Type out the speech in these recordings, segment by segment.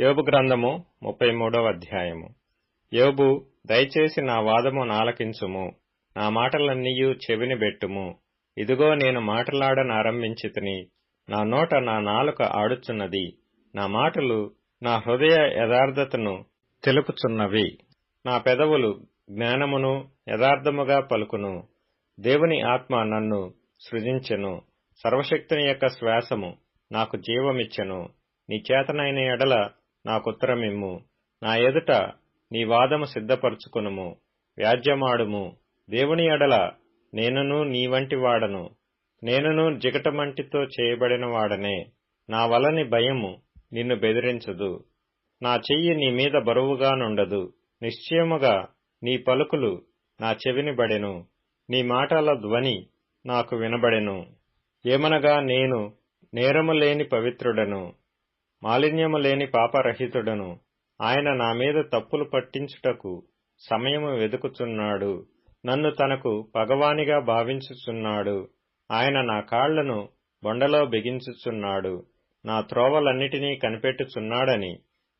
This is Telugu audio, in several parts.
యోబు గ్రంథము ముప్పై మూడవ అధ్యాయము. యోబు దయచేసి నా వాదము నాలకించుము. నా మాటలన్నీయు చెవిని బెట్టుము. ఇదిగో నేను మాటలాడనారంభించితిని నా నోట నా నాలుక ఆడుచున్నది. నా మాటలు నా హృదయ యథార్థతను తెలుపుచున్నవి. నా పెదవులు జ్ఞానమును యథార్థముగా పలుకును. దేవుని ఆత్మ నన్ను సృజించెను. సర్వశక్తుని యొక్క శ్వాసము నాకు జీవమిచ్చెను. నీ చేతనైన ఎడల నాకుత్తరమిమ్ము. నా ఎదుట నీ వాదము సిద్ధపరచుకునుము. వ్యాజ్యమాడుము. దేవుని ఎడల నేనును నీ వంటి వాడను. నేనును జిగటమంటితో చేయబడిన వాడనే. నా వలని భయము నిన్ను బెదిరించదు. నా చెయ్యి నీ మీద బరువుగానుండదు నిశ్చయముగా నీ పలుకులు నా చెవిని బడెను. నీ మాటల ధ్వని నాకు వినబడెను. ఏమనగా నేను నేరము లేని పవిత్రుడను. మాలిన్యము లేని పాపరహితుడను. ఆయన నా మీద తప్పులు పట్టించుటకు సమయము వెదుకుచున్నాడు. నన్ను తనకు పగవానిగా భావించుచున్నాడు. ఆయన నా కాళ్ళను బొండలో బిగించుచున్నాడు. నా త్రోవలన్నిటినీ కనిపెట్టుచున్నాడని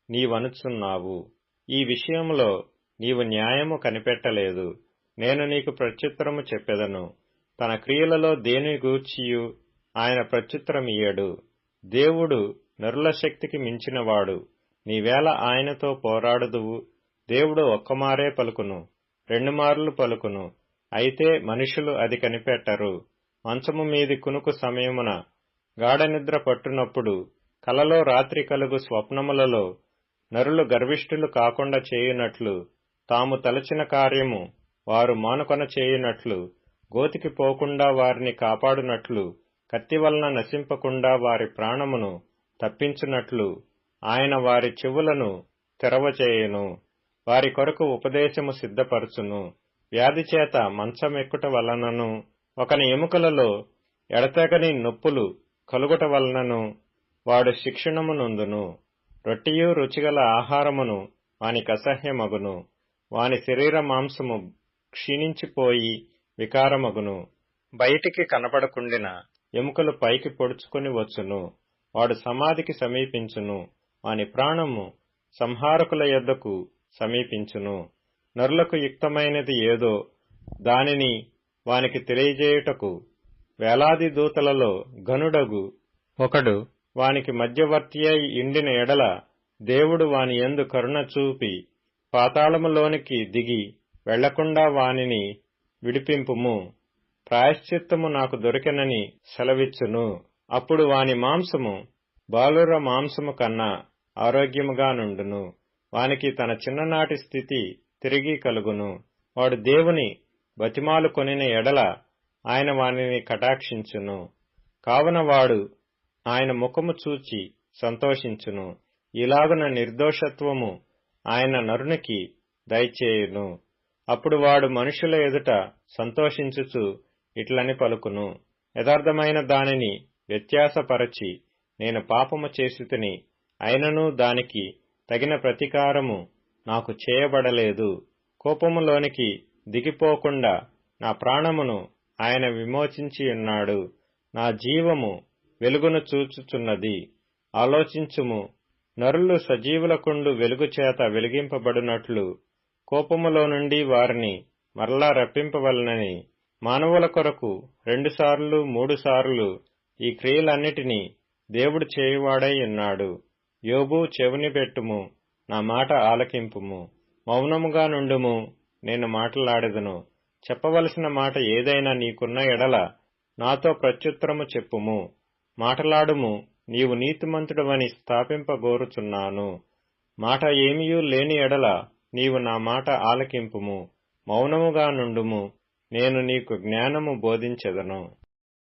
నీవనుచున్నావు. ఈ విషయంలో నీవు న్యాయము కనిపెట్టలేదు. నేను నీకు ప్రత్యుత్తరము చెప్పెదను. తన క్రియలలో దేని గూర్చియు ఆయన ప్రత్యుత్తరమియ్యడు. దేవుడు నరుల శక్తికి మించినవాడు. నీవేళ ఆయనతో పోరాడుదువు దేవుడు ఒక్కమారే పలుకును రెండు మార్లు పలుకును అయితే మనుషులు అది కనిపెట్టరు. మంచము మీది కునుకు సమయమున గాఢనిద్ర పట్టునప్పుడు కలలో రాత్రి కలుగు స్వప్నములలో నరులు గర్విష్ఠులు కాకుండా చేయునట్లు తాము తలచిన కార్యము వారు మానుకొన చేయునట్లు గోతికి పోకుండా వారిని కాపాడునట్లు కత్తి వలన నశింపకుండా వారి ప్రాణమును తప్పించునట్లు ఆయన వారి చెవులను తెరవచేయును. వారి కొరకు ఉపదేశము సిద్ధపరచును. వ్యాధి చేత మంచమెక్కుట వలనను ఒకని ఎముకలలో ఎడతెగని నొప్పులు కలుగుట వలనను వాడు శిక్షణమునందును రొట్టియు రుచిగల ఆహారమును వానికి అసహ్యమగును. వాని శరీర మాంసము క్షీణించిపోయి వికారమగును. బయటికి కనపడకుండిన ఎముకలు పైకి పొడుచుకుని వచ్చును. వాడు సమాధికి సమీపించును. వాని ప్రాణము సంహారకుల యొద్దకు సమీపించును. నరులకు యుక్తమైనది ఏదో దానిని వానికి తెలియజేయుటకు వేలాది దూతలలో గనుడగు ఒకడు వానికి మధ్యవర్తి అయి ఇండిన ఎడల దేవుడు వాని ఎందు కరుణ చూపి పాతాళములోనికి దిగి వెళ్ళకుండా వానిని విడిపింపుము. ప్రాయశ్చిత్తము నాకు దొరికెనని సెలవిచ్చును. అప్పుడు వాని మాంసము బాలుర మాంసము కన్నా ఆరోగ్యముగా నుండును. వానికి తన చిన్ననాటి స్థితి తిరిగి కలుగును. వాడు దేవుని బతిమాలు కొనిన ఎడల ఆయన వానిని కటాక్షించును. కావున వాడు ఆయన ముఖము చూచి సంతోషించును. ఇలాగున నిర్దోషత్వము ఆయన నరునికి దయచేయును. అప్పుడు వాడు మనుషుల ఎదుట సంతోషించుచు ఇట్లని పలుకును. యథార్థమైన దానిని వ్యత్యాసపరచి నేను పాపము చేసితిని అయినను దానికి తగిన ప్రతీకారము నాకు చేయబడలేదు. కోపములోనికి దిగిపోకుండా నా ప్రాణమును ఆయన విమోచించి ఉన్నాడు. నా జీవము వెలుగును చూచుచున్నది. ఆలోచించుము నరులు సజీవులకుండు వెలుగు చేత వెలిగింపబడినట్లు కోపములో నుండి వారిని మరలా రప్పింపవలనని మానవుల కొరకు రెండుసార్లు మూడుసార్లు ఈ క్రియలన్నిటినీ దేవుడు చేయువాడై ఉన్నాడు. యోబు చెవిని పెట్టుము నా మాట ఆలకింపుము. మౌనముగా నుండుము నేను మాటలాడెదను. చెప్పవలసిన మాట ఏదైనా నీకున్న ఎడల నాతో ప్రత్యుత్తరము చెప్పుము. మాటలాడుము నీవు నీతిమంతుడవని స్థాపింపగోరుచున్నాను మాట ఏమియూ లేని ఎడల నీవు నా మాట ఆలకింపుము. మౌనముగా నుండుము నేను నీకు జ్ఞానము బోధించెదను.